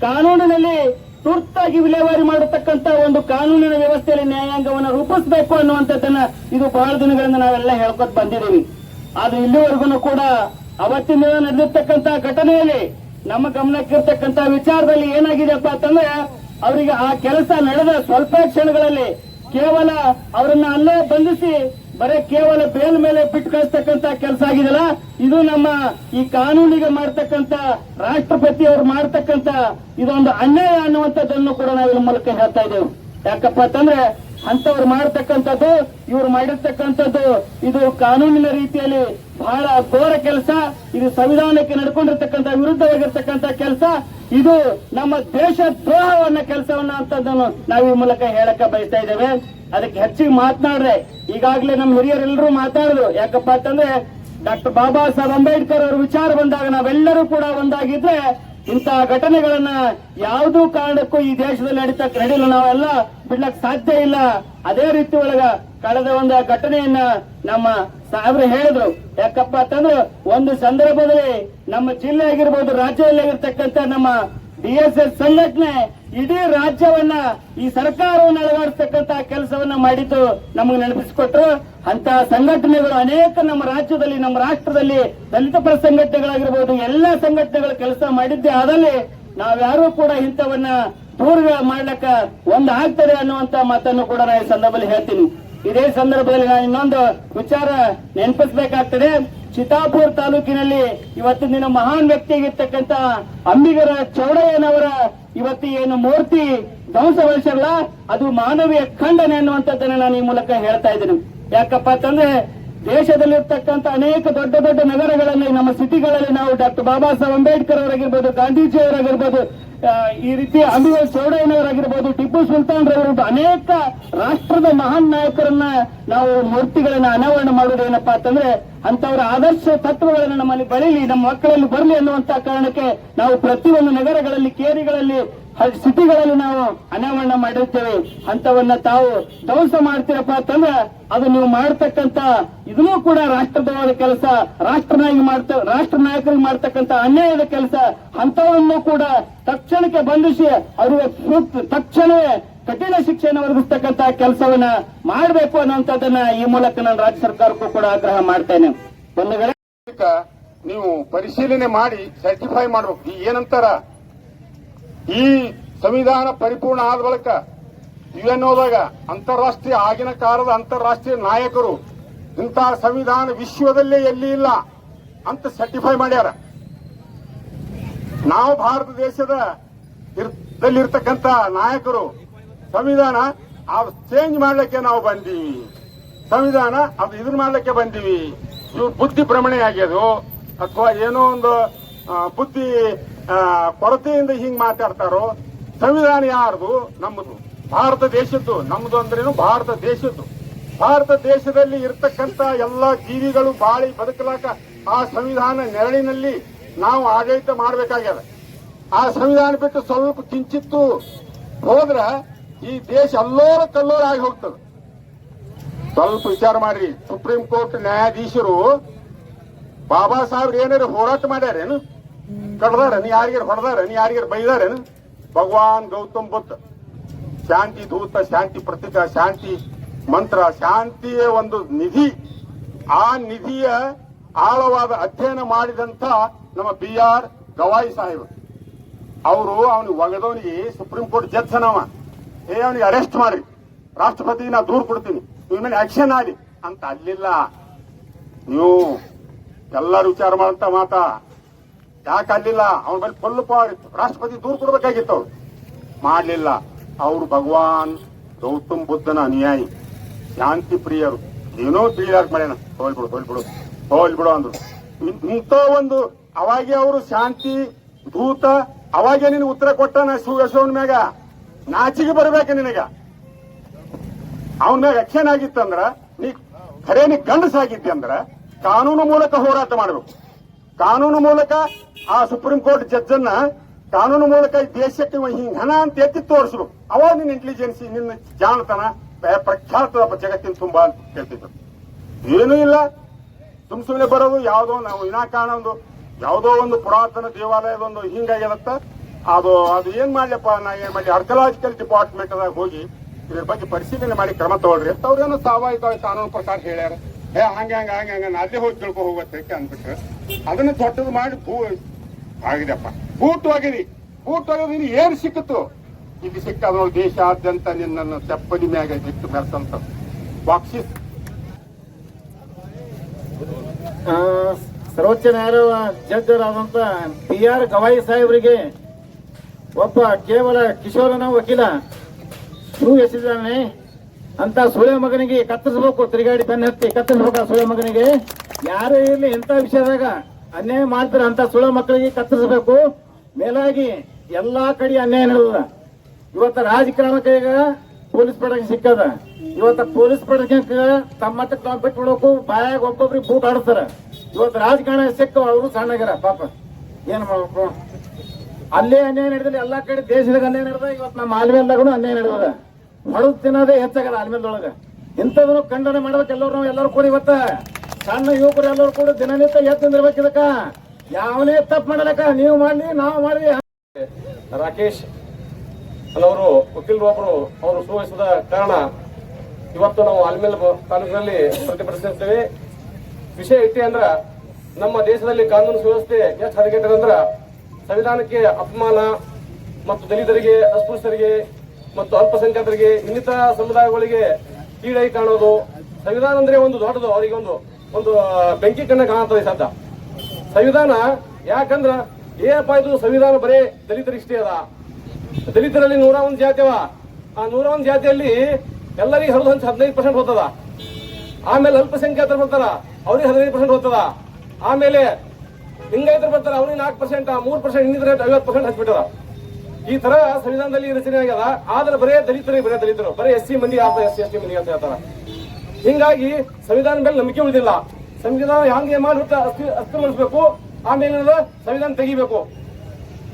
ಕಾನೂನಿನಲ್ಲಿ ತುರ್ತಾಗಿ ವಿಲೇವಾರಿ ಮಾಡತಕ್ಕಂತ ಒಂದು ಕಾನೂನಿನ ವ್ಯವಸ್ಥೆಯಲ್ಲಿ ನ್ಯಾಯಾಂಗವನ್ನು ರೂಪಿಸಬೇಕು ಅನ್ನುವಂಥದ್ದನ್ನ ಇದು ಬಹಳ ದಿನಗಳಿಂದ ನಾವೆಲ್ಲ ಹೇಳ್ಕೊತ ಬಂದಿದ್ದೀವಿ. ಆದ್ರೆ ಇಲ್ಲಿವರೆಗೂ ಕೂಡ ಅವತ್ತಿನ ದಿನ ನಡೆದಿರ್ತಕ್ಕಂತ ಘಟನೆಯಲ್ಲಿ ನಮ್ಮ ಗಮನಕ್ಕಿರ್ತಕ್ಕಂತ ವಿಚಾರದಲ್ಲಿ ಏನಾಗಿದೆಪ್ಪ ಅಂತಂದ್ರೆ, ಅವರಿಗೆ ಆ ಕೆಲಸ ನಡೆದ ಸ್ವಲ್ಪ ಕ್ಷಣಗಳಲ್ಲಿ ಕೇವಲ ಅವರನ್ನ ಅಲ್ಲೇ ಬಂಧಿಸಿ ಬರೀ ಕೇವಲ ಬೇಲ್ ಮೇಲೆ ಬಿಟ್ಟು ಕಳಿಸ್ತಕ್ಕಂತ ಕೆಲಸ ಆಗಿದೆಲ್ಲ ಇದು ನಮ್ಮ ಈ ಕಾನೂನಿಗೆ ಮಾಡ್ತಕ್ಕಂತ ರಾಷ್ಟ್ರಪತಿ ಅವರು ಮಾಡ್ತಕ್ಕಂತ ಇದೊಂದು ಅನ್ಯಾಯ ಅನ್ನುವಂಥದ್ದನ್ನು ಕೂಡ ನಾವು ಮೂಲಕ ಹೇಳ್ತಾ ಇದ್ದೇವೆ. ಯಾಕಪ್ಪ ಅಂತಂದ್ರೆ ಅಂತವ್ರು ಮಾಡ್ತಕ್ಕಂಥದ್ದು, ಇವ್ರು ಮಾಡಿರ್ತಕ್ಕಂಥದ್ದು, ಇದು ಕಾನೂನಿನ ರೀತಿಯಲ್ಲಿ ಬಹಳ ಘೋರ ಕೆಲಸ. ಇದು ಸಂವಿಧಾನಕ್ಕೆ ನಡ್ಕೊಂಡಿರ್ತಕ್ಕಂಥ ವಿರುದ್ಧವಾಗಿರ್ತಕ್ಕಂಥ ಕೆಲಸ. ಇದು ನಮ್ಮ ದೇಶ ದ್ರೋಹವನ್ನ ಕೆಲಸವನ್ನ ಅಂತದನ್ನು ನಾವು ಈ ಮೂಲಕ ಹೇಳಕ ಬಯಸ್ತಾ ಇದ್ದೇವೆ. ಅದಕ್ಕೆ ಹೆಚ್ಚಿಗೆ ಮಾತನಾಡ್ರೆ, ಈಗಾಗಲೇ ನಮ್ಮ ಹಿರಿಯರೆಲ್ಲರೂ ಮಾತಾಡಿದ್ರು. ಯಾಕಪ್ಪ ಅಂತಂದ್ರೆ, ಡಾಕ್ಟರ್ ಬಾಬಾ ಸಾಹೇಬ್ ಅಂಬೇಡ್ಕರ್ ಅವರ ವಿಚಾರ ಬಂದಾಗ ನಾವೆಲ್ಲರೂ ಕೂಡ ಒಂದಾಗಿದ್ರೆ ಇಂತಹ ಘಟನೆಗಳನ್ನ ಯಾವುದೂ ಕಾರಣಕ್ಕೂ ಈ ದೇಶದಲ್ಲಿ ನಡೀತಕ್ಕ ನಡೀಲ್ಲ ನಾವೆಲ್ಲ ಬಿಡ್ಲಕ್ ಸಾಧ್ಯ ಇಲ್ಲ. ಅದೇ ರೀತಿ ಒಳಗ ಕಳೆದ ಒಂದು ಘಟನೆಯನ್ನ ನಮ್ಮ ಸಾಹೇಬ್ರು ಹೇಳಿದ್ರು. ಯಾಕಪ್ಪ ಅಂತಂದ್ರೆ ಒಂದು ಸಂದರ್ಭದಲ್ಲಿ ನಮ್ಮ ಜಿಲ್ಲೆ ಆಗಿರ್ಬೋದು, ರಾಜ್ಯದಲ್ಲಿ ಆಗಿರ್ತಕ್ಕಂಥ ನಮ್ಮ ಡಿ ಎಸ್ ಎಸ್ ಸಂಘಟನೆ ಇಡೀ ರಾಜ್ಯವನ್ನ, ಈ ಸರ್ಕಾರವನ್ನು ಅಳವಡಿಸ್ತಕ್ಕಂತ ಕೆಲಸವನ್ನ ಮಾಡಿದ್ದು ನಮಗೆ ನೆನಪಿಸಿಕೊಟ್ರು. ಅಂತ ಸಂಘಟನೆಗಳು ಅನೇಕ ನಮ್ಮ ರಾಜ್ಯದಲ್ಲಿ, ನಮ್ಮ ರಾಷ್ಟ್ರದಲ್ಲಿ ದಲಿತ ಪರ ಸಂಘಟನೆಗಳಾಗಿರ್ಬೋದು, ಎಲ್ಲ ಸಂಘಟನೆಗಳು ಕೆಲಸ ಮಾಡಿದ್ದೇ ಆದಲ್ಲಿ ನಾವ್ಯಾರೂ ಕೂಡ ಇಂಥವನ್ನ ದೂರ ಮಾಡ್ಲಕ್ಕ ಒಂದು ಆಗ್ತದೆ ಅನ್ನುವಂತ ಮಾತನ್ನು ಕೂಡ ನಾನು ಈ ಸಂದರ್ಭದಲ್ಲಿ ಹೇಳ್ತೀನಿ. ಇದೇ ಸಂದರ್ಭದಲ್ಲಿ ನಾನು ಇನ್ನೊಂದು ವಿಚಾರ ನೆನಪಿಸಬೇಕಾಗ್ತದೆ. ಚಿತಾಪುರ್ ತಾಲೂಕಿನಲ್ಲಿ ಇವತ್ತಿನ ದಿನ ಮಹಾನ್ ವ್ಯಕ್ತಿಯಾಗಿರ್ತಕ್ಕಂಥ ಅಂಬಿಗರ ಚೌಡಯ್ಯನವರ ಇವತ್ತು ಏನು ಮೂರ್ತಿ ಧ್ವಂಸಗೊಳಿಸಲ್ಲ ಅದು ಮಾನವೀಯ ಖಂಡನೆ ಅನ್ನುವಂಥದ್ದನ್ನ ನಾನು ಈ ಮೂಲಕ ಹೇಳ್ತಾ ಇದ್ದೀನಿ. ಯಾಕಪ್ಪ ಅಂತಂದ್ರೆ ದೇಶದಲ್ಲಿರ್ತಕ್ಕಂತ ಅನೇಕ ದೊಡ್ಡ ದೊಡ್ಡ ನಗರಗಳಲ್ಲಿ ನಮ್ಮ ಸಿಟಿಗಳಲ್ಲಿ ನಾವು ಡಾಕ್ಟರ್ ಬಾಬಾ ಸಾಹೇಬ್ ಅಂಬೇಡ್ಕರ್ ಅವರಾಗಿರ್ಬೋದು ಗಾಂಧೀಜಿ ಅವರಾಗಿರ್ಬೋದು ಆ, ಈ ರೀತಿ ಅಮೀರ್ ಚೌಡಯ್ಯನವರಾಗಿರ್ಬೋದು ಟಿಪ್ಪು ಸುಲ್ತಾನ್ ರವರಂತ ಅನೇಕ ರಾಷ್ಟ್ರದ ಮಹಾನ್ ನಾಯಕರನ್ನ ನಾವು ಮೂರ್ತಿಗಳನ್ನ ಅನಾವರಣ ಮಾಡೋದೇನಪ್ಪಾ ಅಂತಂದ್ರೆ ಅಂತವರ ಆದರ್ಶ ತತ್ವಗಳನ್ನ ನಮ್ಮಲ್ಲಿ ಬೆಳೀಲಿ, ನಮ್ಮ ಮಕ್ಕಳಲ್ಲಿ ಬರಲಿ ಅನ್ನುವಂತ ಕಾರಣಕ್ಕೆ ನಾವು ಪ್ರತಿಯೊಂದು ನಗರಗಳಲ್ಲಿ, ಕೇರಿಗಳಲ್ಲಿ ಸಿಟಿಗಳಲ್ಲಿ ನಾವು ಅನಾವರಣ ಮಾಡಿರ್ತೇವೆ. ಅಂತವನ್ನ ತಾವು ಧ್ವಂಸ ಮಾಡ್ತೀರಪ್ಪ ಅಂತಂದ್ರೆ ಅದು ನೀವು ಮಾಡ್ತಕ್ಕಂತ ಇದನ್ನೂ ಕೂಡ ರಾಷ್ಟ್ರದವಾದ ಕೆಲಸ, ರಾಷ್ಟ್ರನಾಗಿ ಮಾಡ್ತ ರಾಷ್ಟ್ರ ನಾಯಕರಿಗೆ ಮಾಡ್ತಕ್ಕಂತ ಅನ್ಯಾಯದ ಕೆಲಸ ಅಂತವನ್ನು ಕೂಡ ತಕ್ಷಣಕ್ಕೆ ಬಂಧಿಸಿ ಸೂಕ್ತ, ತಕ್ಷಣವೇ ಕಠಿಣ ಶಿಕ್ಷೆಯನ್ನು ಒದಗಿಸ್ತಕ್ಕಂತ ಕೆಲಸವನ್ನ ಮಾಡಬೇಕು ಅನ್ನುವಂಥದ್ದನ್ನ ಈ ಮೂಲಕ ನಾನು ರಾಜ್ಯ ಸರ್ಕಾರಕ್ಕೂ ಕೂಡ ಆಗ್ರಹ ಮಾಡ್ತೇನೆ. ನೀವು ಪರಿಶೀಲನೆ ಮಾಡಿ ಸರ್ಟಿಫೈ ಮಾಡಬೇಕು. ಏನಂತಾರ? ಈ ಸಂವಿಧಾನ ಪರಿಪೂರ್ಣ ಆದ ಬಳಿಕ ಯುಎನ್ಒದಾಗ ಅಂತಾರಾಷ್ಟ್ರೀಯ ಆಗಿನ ಕಾಲದ ಅಂತಾರಾಷ್ಟ್ರೀಯ ನಾಯಕರು ಇಂತಹ ಸಂವಿಧಾನ ವಿಶ್ವದಲ್ಲೇ ಎಲ್ಲಿ ಇಲ್ಲ ಅಂತ ಸರ್ಟಿಫೈ ಮಾಡ್ಯಾರ. ನಾವು ಭಾರತ ದೇಶದ ನಾಯಕರು, ಸಂವಿಧಾನ ಅದು ಚೇಂಜ್ ಮಾಡ್ಲಿಕ್ಕೆ ನಾವು ಬಂದೀವಿ. ಸಂವಿಧಾನ ಅದು ಇದನ್ನ ಮಾಡ್ಲಿಕ್ಕೆ ಬಂದೀವಿ. ಇವ್ರು ಬುದ್ಧಿ ಭ್ರಮಣೆ ಆಗ್ಯದು. ಅಥವಾ ಏನೋ ಒಂದು ಬುದ್ಧಿ ಕೊರತೆಯಿಂದ ಹಿಂಗ್ ಮಾತಾಡ್ತಾರೋ, ಸಂವಿಧಾನ ಯಾರ್ದು? ನಮ್ಮದು ಭಾರತ ದೇಶದ್ದು. ನಮ್ಮದು ಅಂದ್ರೇನು ಭಾರತ ದೇಶದ್ದು. ಭಾರತ ದೇಶದಲ್ಲಿ ಇರ್ತಕ್ಕಂತ ಎಲ್ಲ ಜೀವಿಗಳು ಬಾಳಿ ಬದುಕಲಾಕ ಆ ಸಂವಿಧಾನ ನೆರಳಿನಲ್ಲಿ ನಾವು ಆಡಳಿತ ಮಾಡಬೇಕಾಗ್ಯದ. ಆ ಸಂವಿಧಾನ ಬಿಟ್ಟು ಸ್ವಲ್ಪ ಕಿಂಚಿತ್ತು ಹೋದ್ರ ಈ ದೇಶ ಅಲ್ಲೋರ ಕಲ್ಲೋರ ಆಗಿ ಹೋಗ್ತದೆ. ಸ್ವಲ್ಪ ವಿಚಾರ ಮಾಡ್ರಿ. ಸುಪ್ರೀಂ ಕೋರ್ಟ್ ನ್ಯಾಯಾಧೀಶರು ಬಾಬಾ ಸಾಹೇಬ್ರು ಏನಾರು ಹೋರಾಟ ಮಾಡ್ಯಾರೇನು? ಕಡ್ದಾರೇನು ಯಾರಿಗಾರ ಹೊಡೆದಾರೇನು ಯಾರಿಗಾರ ಬೈದಾರೇನು ಭಗವಾನ್ ಗೌತಮ್ ಬುದ್ಧ. ಶಾಂತಿ ದೂತ ಶಾಂತಿ ಪ್ರತೀಕ, ಶಾಂತಿ ಮಂತ್ರ, ಶಾಂತಿಯ ಒಂದು ನಿಧಿ. ಆ ನಿಧಿಯ ಆಳವಾದ ಅಧ್ಯಯನ ಮಾಡಿದಂತ ನಮ್ಮ ಬಿ ಆರ್ ಗವಾಯಿ ಸಾಹೇಬ್. ಅವರು ಅವನಿಗೆ ಒಗದವನಿಗೆ ಸುಪ್ರೀಂ ಕೋರ್ಟ್ ಜಡ್ಜ್ ಅನವ ಏ, ಅವನಿಗೆ ಅರೆಸ್ಟ್ ಮಾಡಿ ರಾಷ್ಟ್ರಪತಿ, ನಾ ದೂರು ಕೊಡ್ತೀನಿ. ಇವ್ರ ಮೇಲೆ ಆಕ್ಷನ್ ಆಡಿ ಅಂತ ಅಲ್ಲಿಲ್ಲ. ನೀವು ಎಲ್ಲರೂ ವಿಚಾರ ಮಾಡಂತ ಮಾತಾ. ಯಾಕೆ ಅಲ್ಲಿಲ್ಲ? ಅವನ ಮೇಲೆ ಫುಲ್ ಪವರ್ ರಾಷ್ಟ್ರಪತಿ ದೂರ ಕೊಡಬೇಕಾಗಿತ್ತು ಅವ್ರು. ಮಾಡಲಿಲ್ಲ. ಅವರು ಭಗವಾನ್ ಗೌತಮ್ ಬುದ್ಧನ ಅನುಯಾಯಿ. ಶಾಂತಿ ಪ್ರಿಯರು. ಏನೋ ತಿಳಿಯಾಕ ಮಾಡ್ಯಾನ. ಹೋಲ್ಬಿಡು ಹೋಲ್ಬಿಡು ಹೋಲ್ಬಿಡು ಅಂದ್ರು. ಇಂಥ ಒಂದು ಅವಾಗೆ ಅವರು ಶಾಂತಿ ದೂತ ಅವಾಗೆ ನಿನ್ ಉತ್ತರ ಕೊಟ್ಟಾನ ಶಿವಶವನ್ ಮ್ಯಾಗ? ನಾಚಿಗೆ ಬರ್ಬೇಕ ನಿನಗ. ಅವನ ಮ್ಯಾಗ ಆಕ್ಷನ್ ನೀ ಖರೇ ನೀ ಗಂಡಸಾಗಿದ್ದೆ ಅಂದ್ರ, ಕಾನೂನು ಮೂಲಕ ಹೋರಾಟ ಮಾಡಬೇಕು. ಕಾನೂನು ಮೂಲಕ ಆ ಸುಪ್ರೀಂ ಕೋರ್ಟ್ ಜಡ್ಜ್ ಅನ್ನ ಕಾನೂನು ಮೂಲಕ ದೇಶಕ್ಕೆ ಹಿಂಗ್ ಹಣ ಅಂತ ಎತ್ತಿ ತೋರಿಸ್ಬೇಕು ಅವಾಗ ನಿನ್ನ ಇಂಟೆಲಿಜೆನ್ಸಿ ನಿನ್ನ ಜಾಣತನ ಪ್ರಖ್ಯಾತ ಜಗತ್ತಿನ ತುಂಬಾ ಅಂತ ಕೇಳ್ತಿದ್ರು. ಏನೂ ಇಲ್ಲ. ಸುಮ್ ಸುಮ್ಮನೆ ಬರೋದು ಯಾವುದೋ ನಾವು ವಿನಾಕಾರಣ ಒಂದು, ಯಾವುದೋ ಒಂದು ಪುರಾತನ ದೇವಾಲಯದೊಂದು ಹಿಂಗಾಗ್ಯದತ್ತ ಅದು ಅದು ಏನ್ ಮಾಡ್ಲಪ್ಪ ನಾ ಏನ್ ಮಾಡಿ ಆರ್ಕಲಾಜಿಕಲ್ ಡಿಪಾರ್ಟ್ಮೆಂಟ್ ದಾಗ ಹೋಗಿ ಇದ್ರ ಬಗ್ಗೆ ಪರಿಶೀಲನೆ ಮಾಡಿ ಕ್ರಮ ತಗೊಳ್ರಿ ಅಂತ ಅವ್ರೇನೋ ಸ್ವಾಭಾವಿಕವಾಗಿ ಕಾನೂನು ಪ್ರಕಾರ ಹೇಳ್ಯಾರ. ಹೇ ಹಂಗ ಹಂಗ ಹಂಗ ಹಂಗ ಅಲ್ಲೇ ಹೋಗಿ ತಿಳ್ಕೊ ಹೋಗತ್ತೆ ಅಂದ್ಬಿಟ್ರೆ. ಅದನ್ನ ದೊಡ್ಡದು ಮಾಡಿ ಭೂ ಆಗಿದೆಪ್ಪ ಭೂತವಾಗಿರಿ ಭೂತವಾಗಿ ನೀನು ಏನ್ ಸಿಕ್ಕಿತು ಇದು ಸಿಕ್ಕದ ದೇಶಾದ್ಯಂತ ನಿನ್ನನ್ನು ಚಪ್ಪಲಿ ಮ್ಯಾಗ ಬಿಟ್ಟು ಮೆರೆಸಂತ ಬಾಕ್ಸಿಸ್ ಸರ್ವೋಚ್ಚ ನ್ಯಾಯಾಲಯ ಜಡ್ಜರಾದಂತ ಬಿ ಆರ್ ಗವಾಯಿ ಸಾಹೇಬರಿಗೆ ಒಬ್ಬ ಕೇವಲ ಕಿಶೋರನ ವಕೀಲ ಶುರು ಎಸಿದಾನೆ ಅಂತ ಸುಳೆ ಮಗನಿಗೆ ಕತ್ತರಿಸಬೇಕು, ತಿರುಗಾಡಿ ಬೆನ್ನ ಹತ್ತಿ ಕತ್ತರಿಸಬೇಕು ಸುಳೆ ಮಗನಿಗೆ? ಯಾರೇ ಇರಲಿ ಇಂಥ ವಿಷಯದಾಗ ಅನ್ಯಾಯ ಮಾಡ್ತಾರೆ ಅಂತ ಸುಳ್ಳು ಮಕ್ಕಳಿಗೆ ಕತ್ತರಿಸಬೇಕು. ಮೇಲಾಗಿ ಎಲ್ಲಾ ಕಡೆ ಅನ್ಯಾಯ ನಡೆದ ಇವತ್ತ ರಾಜಕಾರಣಕ್ಕೆ ಈಗ ಪೊಲೀಸ್ ಪಡಕ್ಕೆ ಸಿಕ್ಕದ. ಇವತ್ತ ಪೊಲೀಸ್ ಪಡಕ್ಕೆ ತಮ್ಮ ಮಟ್ಟಕ್ಕೆ ಮಾಡೋಕು ಬಾಯಾಗ ಒಬ್ಬೊಬ್ರಿಗೆ ಬೂಟ್ ಆಡ್ತಾರ ಇವತ್ತು ರಾಜಕಾರಣ ಸಿಕ್ಕ ಅವರು ಸಣ್ಣಗಿರ, ಪಾಪ. ಏನ್ ಮಾಡ್ಬೇಕು? ಅಲ್ಲೇ ಅನ್ಯಾಯ ನಡೆದಿಲ್ಲ, ಎಲ್ಲಾ ಕಡೆ ದೇಶದಾಗ ಅನ್ಯಾಯ ನಡೆದ, ಇವತ್ತು ನಮ್ಮ ಆಲ್ಮೇಲ್ದಾಗೂ ಅನ್ಯಾಯ ನಡೆದ ಹೊಡೆದು ತಿನ್ನೋದೇ ಹೆಚ್ಚಾಗದ ಆಲ್ಮೇಲ್ದೊಳಗ. ಇಂಥದನ್ನು ಖಂಡನೆ ಮಾಡ್ಬೇಕು, ಎಲ್ಲರೂ ನಾವು ಎಲ್ಲರೂ ಕೂಡ ಇವತ್ತ. ಸಣ್ಣ ಯುವಕರು ಎಲ್ಲರೂ ಕೂಡ ದಿನನಿತ್ಯ ಎದ್ದು ನಿಂದಿರ್ಬೇಕು ಇದಕ್ಕ ಯಾವನೇ ತಪ್ಪು ಮಾಡಲಕ್ಕ ನೀವು ಮಾಡಿ ನಾವು ಮಾಡಿ ರಾಕೇಶ್ ಅಲ್ಲವರು ವಕೀಲರು ಒಬ್ಬರು ಅವರು ಸೂಚಿಸಿದ ಕಾರಣ ಇವತ್ತು ನಾವು ಆಲ್ಮೇಲ್ ತಾಲೂಕಿನಲ್ಲಿ ಪ್ರತಿಭಟಿಸಿರ್ತೇವೆ ವಿಷಯ ಇಟ್ಟೆ ಅಂದ್ರ ನಮ್ಮ ದೇಶದಲ್ಲಿ ಕಾನೂನು ಸುವ್ಯವಸ್ಥೆ ಎಷ್ಟು ಹದಗೆಟ್ಟದೆ ಅಂದ್ರ ಸಂವಿಧಾನಕ್ಕೆ ಅಪಮಾನ ಮತ್ತು ದಲಿತರಿಗೆ, ಅಸ್ಪೃಶ್ಯರಿಗೆ ಮತ್ತು ಅಲ್ಪಸಂಖ್ಯಾತರಿಗೆ, ಇನ್ನಿತರ ಸಮುದಾಯಗಳಿಗೆ ಕೀಳಾಗಿ ಕಾಣೋದು. ಸಂವಿಧಾನ ಅಂದ್ರೆ ಒಂದು ದೊಡ್ಡದು, ಅವರಿಗೆ ಒಂದು ಒಂದು ಬೆಂಕಿ ಕಣ್ಣ ಕಾಣುತ್ತದೆ ಸದ್ದ ಸಂವಿಧಾನ ಯಾಕಂದ್ರ ಏನಪ್ಪ ಇದು ಸಂವಿಧಾನ ಬರೇ ದಲಿತರಿಷ್ಟೇ ಅದ. ದಲಿತರಲ್ಲಿ ನೂರ ಒಂದು ಜಾತಿ ಅವ. ಆ ನೂರ ಒಂದು ಜಾತಿಯಲ್ಲಿ ಎಲ್ಲರಿಗೆ ಹರಿದು ಹಂಚ ಹದಿನೈದು ಪರ್ಸೆಂಟ್ ಹೋಗ್ತದ ಆಮೇಲೆ ಅಲ್ಪಸಂಖ್ಯಾತರು ಬರ್ತಾರ, ಅವ್ರಿಗೆ ಹದಿನೈದು ಪರ್ಸೆಂಟ್ ಹೋಗ್ತದ ಆಮೇಲೆ ಲಿಂಗಾಯತರು ಬರ್ತಾರ, ಅವ್ರಿಗೆ ನಾಲ್ಕು ಪರ್ಸೆಂಟ್ ಮೂರು ಪರ್ಸೆಂಟ್ ಇನ್ನಿದ್ರೆ ಐವತ್ತು ಪರ್ಸೆಂಟ್ ಹಚ್ಬಿಟ್ಟದ ಈ ತರ ಸಂವಿಧಾನದಲ್ಲಿ ರಚನೆ ಆಗ್ಯದ. ಆದ್ರೆ ಬರೇ ದಲಿತರಿಗೆ ಬರೇ ದಲಿತರು, ಬರೇ ಎಸ್ ಸಿ ಮಂದಿ ಎಸ್ ಸಿ, ಎಸ್ ಟಿ ಮಂದಿ ಅಂತ ಹೇಳ್ತಾರ. ಹಿಂಗಾಗಿ ಸಂವಿಧಾನ ಮೇಲೆ ನಂಬಿಕೆ ಉಳಿದಿಲ್ಲ. ಸಂವಿಧಾನ ಹಂಗೆ ಮಾಡಿ ಅಸ್ತಿ ಅಸ್ಥಿರಗೊಳಿಸಬೇಕು ಆಮೇಲೆ ಸಂವಿಧಾನ ತೆಗಿಬೇಕು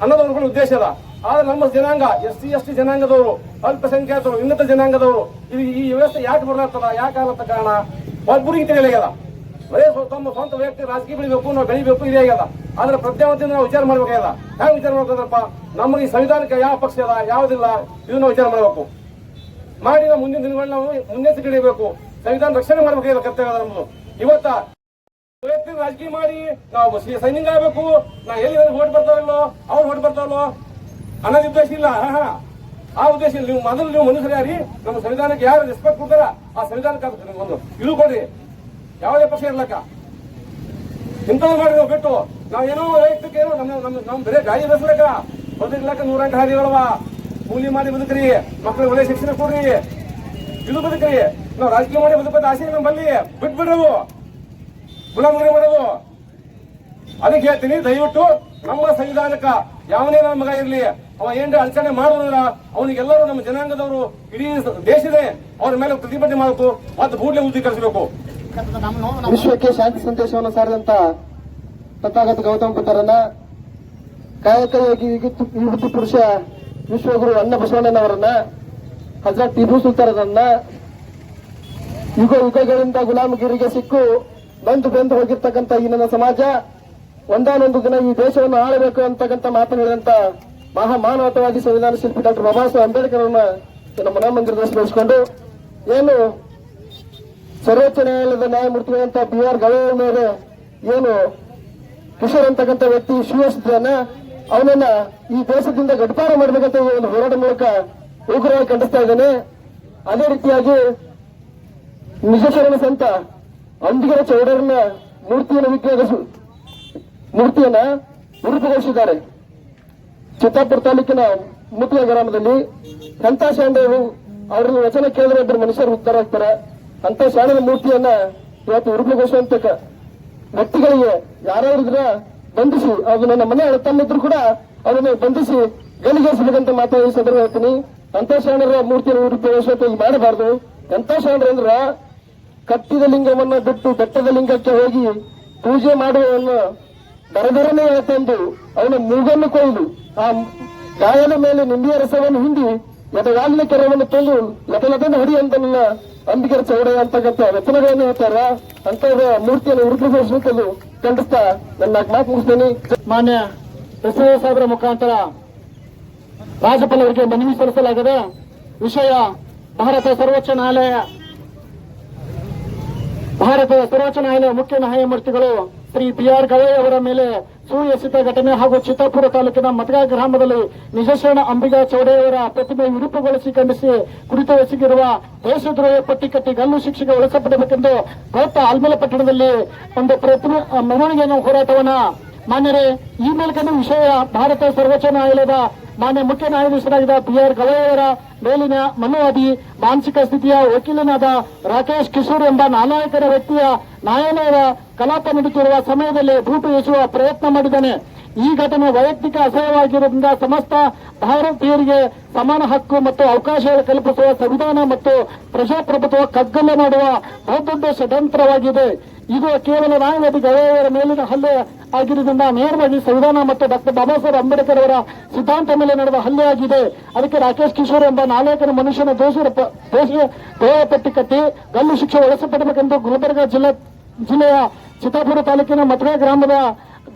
ಅನ್ನೋದು ಅವ್ರ ಉದ್ದೇಶ ಅದ. ಆದ್ರೆ ನಮ್ಮ ಜನಾಂಗ ಎಸ್ ಸಿ ಎಸ್ ಟಿ ಜನಾಂಗದವರು, ಅಲ್ಪಸಂಖ್ಯಾತರು, ಉನ್ನತ ಜನಾಂಗದವರು, ಇದು ಈ ವ್ಯವಸ್ಥೆ ಯಾಕೆ ಬರ್ಲಾಗ್ತದ, ಯಾಕೆ ಆಗತ್ತ ಕಾರಣ? ಒಬ್ಬರಿಗೆ ತಿಳಿಯಲಾಗ್ಯದ ಬರೇ ತಮ್ಮ ಸ್ವಂತ ವ್ಯಕ್ತಿ ರಾಜಕೀಯ ಬೆಳಿಬೇಕು, ನಾವು ಬೆಳಿಬೇಕು, ಇದೇ ಆಗ್ಯದ. ಆದ್ರೆ ಪ್ರತಿಯೊಂದು ನಾವು ವಿಚಾರ ಮಾಡ್ಬೇಕಾಗ್ಯದ. ಹ್ಯಾಂಗ ವಿಚಾರ ಮಾಡ್ಬೇಕಂದ್ರಪ್ಪ? ನಮಗೆ ಈ ಸಂವಿಧಾನಕ್ಕೆ ಯಾವ ಪಕ್ಷ ಅದ? ಯಾವ್ದಿಲ್ಲ? ಇದನ್ನ ವಿಚಾರ ಮಾಡಬೇಕು. ಮಾಡಿ ಮುಂದಿನ ದಿನಗಳು ನಾವು ಮುನ್ನೆಚ್ಚರಿಕೆ ಹಿಡಿಯಬೇಕು ಸಂವಿಧಾನ ರಕ್ಷಣೆ ಮಾಡಬೇಕು ಕರ್ತವ್ಯ ಅದ ನಮ್ದು ಇವತ್ತ ರಾಜಕೀಯ ಮಾಡಿ ನಾವು ಸೈನಿಂಗ್ ಆಗಬೇಕು. ನಾ ಎಲ್ಲಿ ಓಟ್ ಬರ್ತಾವಲ್ಲೋ ಅವ್ರು ಓಟ್ ಬರ್ತಾವಲ್ಲೋ ಅನ್ನೋದು ಉದ್ದೇಶ ಇಲ್ಲ. ಆ ಉದ್ದೇಶ ನೀವು ಮೊದಲು ನೀವು ಮನುಷ್ಯರು ಯಾರಿ ನಮ್ಮ ಸಂವಿಧಾನಕ್ಕೆ ಯಾರು ರೆಸ್ಪೆಕ್ಟ್ ಕೊಡ್ತಾರ ಆ ಸಂವಿಧಾನಕ್ಕೆ ಒಂದು. ಇದು ಕೊಡ್ರಿ. ಯಾವುದೇ ಪಕ್ಷ ಇರ್ಲಕ್ಕ. ಇಂಥದ್ದು ಮಾಡಿ ನಾವು ಬಿಟ್ಟು ನಾವೇನೋ ವೈಯಕ್ತಿಕ ಏನೋ ನಮ್ಮ ನಮ್ಮ ನಮ್ಮ ಬೇರೆ ಗಾಳಿ ಬೆಳೆಸ್ಲಕ್ಕ ಬದುಕ್ಲಕ್ಕ ನೂರಂಟು ಹಾರಿ ಹೇಳುವ ಕೂಲಿ ಮಾಡಿ ಬದುಕ್ರಿ. ಮಕ್ಕಳಿಗೆ ಒಳ್ಳೆ ಶಿಕ್ಷಣ ಕೊಡ್ರಿ. ಇದು ಬದುಕ್ರಿ. ನಾವು ರಾಜಕೀಯ ಮಾಡಿ ಬದುಕೋದು ಆಸೆ ನಮ್ಮಲ್ಲಿ ಬಿಟ್ಬಿಡೋದು ಗುಲಾಮಗಿರಿ ಮಾಡೋದು ಅದಕ್ಕೆ ಹೇಳ್ತೀನಿ, ದಯವಿಟ್ಟು ನಮ್ಮ ಸಂವಿಧಾನಕ್ಕ ಯಾವನೇ ನನ್ನ ಮಗ ಇರಲಿ, ಅವ ಏನ್ರ ಅಡಚಣೆ ಮಾಡಿದ್ರ ಅವನಿಗೆಲ್ಲರೂ ನಮ್ಮ ಜನಾಂಗದವರು ಇಡೀ ದೇಶದ ಅವ್ರ ಮೇಲೆ ಪ್ರತಿಭಟನೆ ಮಾಡಬೇಕು ಮತ್ತು ಬೂಡ್ಲೆ ಉದ್ದೀಕರಿಸಬೇಕು ವಿಶ್ವಕ್ಕೆ ಶಾಂತಿ ಸಂದೇಶವನ್ನು ಸಾರಿದಂತ ತಥಾಗತ ಗೌತಮ ಪುತ್ರನ ಕಾಯಕ ಯೋಗಿ ಯುಗ- ಯುವತಿ ಪುರುಷ ವಿಶ್ವಗುರು ಅನ್ನ ಬಸವಣ್ಣನವರನ್ನ ಹಜರತ್ ಟಿಬು ಸುಲ್ತಾನರನ್ನ ಯುಗ ಯುಗಗಳಿಂದ ಗುಲಾಮಗಿರಿಗೆ ಸಿಕ್ಕು, ಬಂದು ಬೆಂದು ಹೋಗಿರ್ತಕ್ಕಂಥ ಈ ನನ್ನ ಸಮಾಜ, ಒಂದಾನೊಂದು ದಿನ ಈ ದೇಶವನ್ನು ಆಳಬೇಕು ಅಂತಕ್ಕಂಥ ಮಾತನಾಡಿದಂತ ಹೇಳಿದಂತ ಮಹಾ ಸಂವಿಧಾನ ಶಿಲ್ಪಿ ಡಾಕ್ಟರ್ ಬಾಬಾ ಸಾಹೇಬ್ ಅಂಬೇಡ್ಕರ್ ಅವರನ್ನ ಮನಾ ಮಂದಿರದಲ್ಲಿ ಸ್ಮರಿಸಿಕೊಂಡು ಏನು ಸರ್ವೋಚ್ಚ ನ್ಯಾಯಾಲಯದ ನ್ಯಾಯಮೂರ್ತಿಗಳಂತ ಬಿ ಆರ್ ಗವಾಯಿ ಮೇಲೆ ಏನು ಕಿಶೋರ್ ಅಂತಕ್ಕಂಥ ವ್ಯಕ್ತಿ ಶಿವಸ್ತ್ರನ ಅವನನ್ನ ಈ ದೇಶದಿಂದ ಗಡ್ಪಾರ ಮಾಡಬೇಕಂತ ಒಂದು ಹೋರಾಟ ಮೂಲಕ ಉಗ್ರವಾಗಿ ಖಂಡಿಸ್ತಾ ಇದ್ದೇನೆ. ಅದೇ ರೀತಿಯಾಗಿ ನಿಜಶರಣ ಸಂತ ಅಂದಿಗರ ಚೌಡರನ್ನ ಮೂರ್ತಿಯನ್ನು ವಿಗ್ರಹ ಮೂರ್ತಿಯನ್ನ ಉರುಪುಗೊಳಿಸಿದ್ದಾರೆ ಚಿತ್ತಾಪುರ ತಾಲೂಕಿನ ಮುತ್ಲ ಗ್ರಾಮದಲ್ಲಿ ಸಂತ ಶಾಂಡವರು ಅವರ ವಚನ ಕೇಳಿದ್ರೆ ಇಬ್ಬರು ಮನುಷ್ಯರು ಉತ್ತರ ಆಗ್ತಾರೆ. ಅಂತ ಶಾಣದ ಮೂರ್ತಿಯನ್ನ ಇವತ್ತು ಉರುಪುಗೊಳಿಸುವಂತ ವ್ಯಕ್ತಿಗಳಿಗೆ ಇದ್ರ ಬಂಧಿಸಿ, ಅದು ನನ್ನ ಮನೆ ತಮ್ಮಿದ್ರು ಕೂಡ ಅದನ್ನು ಬಂಧಿಸಿ ಗಲಿಗೇರಿಸಬೇಕಂತ ಮಾತಾಡಿ ಸಂದರ್ಭ ಹೇಳ್ತೀನಿ. ಅಂತ ಶಾಣರ ಮೂರ್ತಿಯನ್ನು ಉರುಪುಗೊಳಿಸುವಂತ ಮಾಡಬಾರ್ದು. ಎಂತ ಶಾಣರ ಅಂದ್ರ ಕಟ್ಟಿದ ಲಿಂಗವನ್ನ ಬಿಟ್ಟು ಬೆಟ್ಟದ ಲಿಂಗಕ್ಕೆ ಹೋಗಿ ಪೂಜೆ ಮಾಡುವವನ್ನು ದರದರನೆ ತಂದು ಅವನ ಮೂಗನ್ನು ಕೊಯ್ದು ಆ ಗಾಯನ ಮೇಲೆ ನಿಂಬೆಯ ರಸವನ್ನು ಹಿಂಡಿ ಮತಗಾಲಿನ ಕೆರವನ್ನು ತಂದು ಲತಲತನ ಹಡಿ ಅಂತ ನನ್ನ ಅಂಬಿಕರ ಚೌಡ ಅಂತಕ್ಕಂಥ ರಚನೆಗಳನ್ನು ಹೇಳ್ತಾರ? ಅಂತವರ ಮೂರ್ತಿಯನ್ನು ಉರುಪುಗೊಳಿಸಬೇಕಂದು ಖಂಡಿಸ್ತಾ ನನ್ನ ಮಾತು ಮುಗಿಸ್ತೇನೆ. ಮಾನ್ಯ ಎಸ್ ಸಾಹೇಬರ ಮುಖಾಂತರ ರಾಜ್ಯಪಾಲ ಅವರಿಗೆ ಮನವಿ ಸಲ್ಲಿಸಲಾಗಿದೆ ವಿಷಯ ಭಾರತ ಸರ್ವೋಚ್ಚ ನ್ಯಾಯಾಲಯ ಭಾರತದ ಸರ್ವೋಚ್ಚ ನ್ಯಾಯಾಲಯ ಮುಖ್ಯ ನ್ಯಾಯಮೂರ್ತಿಗಳು ಶ್ರೀ ಬಿ ಆರ್ ಗವಾಯಿ ಅವರ ಮೇಲೆ ಸುವ್ಯಸಿತ ಘಟನೆ ಹಾಗೂ ಚಿತ್ತಾಪುರ ತಾಲೂಕಿನ ಮತಗಾ ಗ್ರಾಮದಲ್ಲಿ ನಿಜಶರಣ ಅಂಬಿಗಾ ಚೌಡೆಯವರ ಪ್ರತಿಮೆ ವಿರೂಪಗೊಳಿಸಿ ಖಂಡಿಸಿ ಕುರಿತು ಎಸಗಿರುವ ದೇಶದ್ರೋಹ ಪಟ್ಟಿ ಕಟ್ಟಿ ಗಲ್ಲು ಶಿಕ್ಷೆಗೆ ಒಳಸಪಡಬೇಕೆಂದು ಬೃಹತ್ ಆಲ್ಮೇಲ ಪಟ್ಟಣದಲ್ಲಿ ಒಂದು ಪ್ರತಿಮೆ ಮೆರವಣಿಗೆಯನ್ನು ಹೋರಾಟವನ್ನ ಮಾನ್ಯರೇ ಈ ಮೇಲ್ಕನ ವಿಷಯ ಭಾರತ ಸರ್ವೋಚ್ಚ ನ್ಯಾಯಾಲಯದ ಮಾನ್ಯ ಮುಖ್ಯ ನ್ಯಾಯಾಧೀಶರಾಗಿದ್ದ ಪಿ ಆರ್ ಗವಾಯಿಯವರ ಮೇಲಿನ ಮನೋವಾದಿ ಮಾನಸಿಕ ಸ್ಥಿತಿಯ ವಕೀಲನಾದ ರಾಕೇಶ್ ಕಿಶೋರ್ ಎಂಬ ನಾಲಾಯಕರ ವ್ಯಕ್ತಿಯ ನ್ಯಾಯಾಲಯದ ಕಲಾಪ ನಡೆಯುತ್ತಿರುವ ಸಮಯದಲ್ಲಿ ಬೂಟು ಎಸೆಯುವ ಪ್ರಯತ್ನ ಮಾಡಿದ್ದಾನೆ. ಈ ಘಟನೆ ವೈಯಕ್ತಿಕ ಅಸಹ್ಯವಾಗಿರುವುದರಿಂದ ಸಮಸ್ತ ಭಾರತೀಯರಿಗೆ ಸಮಾನ ಹಕ್ಕು ಮತ್ತು ಅವಕಾಶಗಳು ಕಲ್ಪಿಸುವ ಸಂವಿಧಾನ ಮತ್ತು ಪ್ರಜಾಪ್ರಭುತ್ವ ಕಗ್ಗಲ್ಲ ಮಾಡುವ ಬಹುದೊಡ್ಡ ಷಡ್ಯಂತ್ರವಾಗಿದೆ. ಇದು ಕೇವಲ ನ್ಯಾಯವಾದಿ ಜಯವರ ಮೇಲಿನ ಹಲ್ಲೆ ಆಗಿರುವುದರಿಂದ ನೇರವಾಗಿ ಸಂವಿಧಾನ ಮತ್ತು ಡಾಕ್ಟರ್ ಬಾಬಾ ಸಾಹೇಬ್ ಅಂಬೇಡ್ಕರ್ ಅವರ ಸಿದ್ಧಾಂತ ಮೇಲೆ ನಡೆದ ಹಲ್ಲೆ ಆಗಿದೆ. ಅದಕ್ಕೆ ರಾಕೇಶ್ ಕಿಶೋರ್ ಎಂಬ ನಾಲ್ಕನ ಮನುಷ್ಯನ ದೋಷ ಪಟ್ಟಿ ಕಟ್ಟಿ ಗಲ್ಲು ಶಿಕ್ಷೆ ಒಳಪಡಬೇಕೆಂದು ಗುಲ್ಬರ್ಗ ಜಿಲ್ಲಾ ಜಿಲ್ಲೆಯ ಚಿತ್ತಾಪುರ ತಾಲೂಕಿನ ಮಥುರಾ ಗ್ರಾಮದ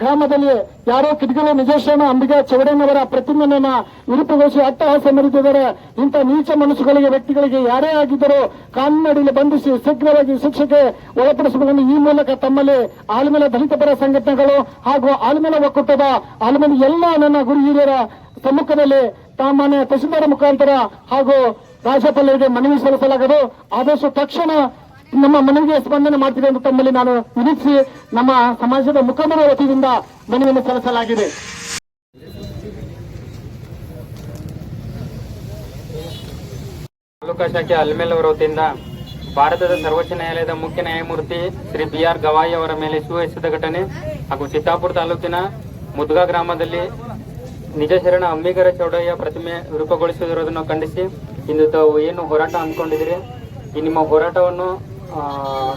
ಗ್ರಾಮದಲ್ಲಿ ಯಾರೋ ಕಿಟಕಿಲೆ ನಿಜೇಶ್ವರನ ಅಂಬಿಗಾ ಚೌಡಣ್ಣವರ ಪ್ರತಿಮೆಯನ್ನ ವಿರೂಪಗೊಳಿಸಿ ಅಟ್ಟಹಾಸ ಮೆರೆದಿದ್ದಾರೆ. ಇಂಥ ನೀಚ ಮನಸ್ಸುಗಳಿಗೆ, ವ್ಯಕ್ತಿಗಳಿಗೆ ಯಾರೇ ಆಗಿದ್ದರೂ ಕಾನೂನಡಿಯಲ್ಲಿ ಬಂಧಿಸಿ ಶೀಘ್ರವಾಗಿ ಶಿಕ್ಷೆಗೆ ಒಳಪಡಿಸಬೇಕೆಂದು ಈ ಮೂಲಕ ತಮ್ಮಲ್ಲಿ ಆಲ್ಮೇಲ ದಲಿತ ಪರ ಸಂಘಟನೆಗಳು ಹಾಗೂ ಆಲ್ಮೇಲ ಒಕ್ಕೂಟದ ಆಲ್ಮೇಲ ಎಲ್ಲ ನನ್ನ ಗುರು ಹಿರಿಯರ ಸಮ್ಮುಖದಲ್ಲಿ ಸಾಮಾನ್ಯ ತಹಸೀಲ್ದಾರ್ ಮುಖಾಂತರ ಹಾಗೂ ರಾಜ್ಯಪಾಲರಿಗೆ ಮನವಿ ಸಲ್ಲಿಸಲಾಗದು. ಆದಷ್ಟು ತಕ್ಷಣ ನಮ್ಮ ಮನವಿಗೆ ಸ್ಪಂದನೆ ಮಾಡ್ತೀವಿ ಎಂದು ತಮ್ಮಲ್ಲಿ ನಾನು ವಿನಿಸಿ ನಮ್ಮ ಸಮಾಜದ ಮುಖಂಡರ ವತಿಯಿಂದ ಮನವಿಯನ್ನು ಸಲ್ಲಿಸಲಾಗಿದೆ. ತಾಲೂಕಾ ಶಾಖೆ ಅಲ್ಮೇಲ್ ಅವರ ವತಿಯಿಂದ ಭಾರತದ ಸರ್ವೋಚ್ಚ ನ್ಯಾಯಾಲಯದ ಮುಖ್ಯ ನ್ಯಾಯಮೂರ್ತಿ ಶ್ರೀ ಬಿ ಆರ್ ಗವಾಯಿ ಅವರ ಮೇಲೆ ಸುವಹಿಸಿದ ಘಟನೆ ಹಾಗೂ ಚಿತ್ತಾಪುರ ತಾಲೂಕಿನ ಮುದ್ಗಾ ಗ್ರಾಮದಲ್ಲಿ ನಿಜ ಶರಣ ಅಂಬಿಗರ ಚೌಡಯ್ಯ ಪ್ರತಿಮೆ ವಿರೂಪಗೊಳಿಸುವುದನ್ನು ಖಂಡಿಸಿ ಇಂದು ತಾವು ಏನು ಹೋರಾಟ ಹಮ್ಮಿಕೊಂಡಿದ್ದೀರಿ? ಈ ನಿಮ್ಮ ಹೋರಾಟವನ್ನು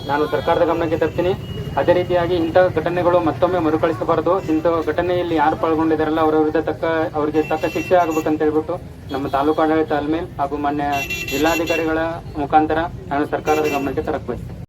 ನಾನು ಸರ್ಕಾರದ ಗಮನಕ್ಕೆ ತರ್ತೀನಿ. ಅದೇ ರೀತಿಯಾಗಿ ಇಂಥ ಘಟನೆಗಳು ಮತ್ತೊಮ್ಮೆ ಮರುಕಳಿಸಬಾರದು. ಇಂಥ ಘಟನೆಯಲ್ಲಿ ಯಾರು ಪಾಲ್ಗೊಂಡಿದ್ದಾರಲ್ಲ, ಅವರ ವಿರುದ್ಧ ತಕ್ಕ, ಅವರಿಗೆ ತಕ್ಕ ಶಿಕ್ಷೆ ಆಗಬೇಕಂತ ಹೇಳ್ಬಿಟ್ಟು ನಮ್ಮ ತಾಲೂಕು ಆಡಳಿತ ಅಲ್ಮೇಲ್ ಹಾಗೂ ಮಾನ್ಯ ಜಿಲ್ಲಾಧಿಕಾರಿಗಳ ಮುಖಾಂತರ ನಾನು ಸರ್ಕಾರದ ಗಮನಕ್ಕೆ ತರಕ್ಬೇಕು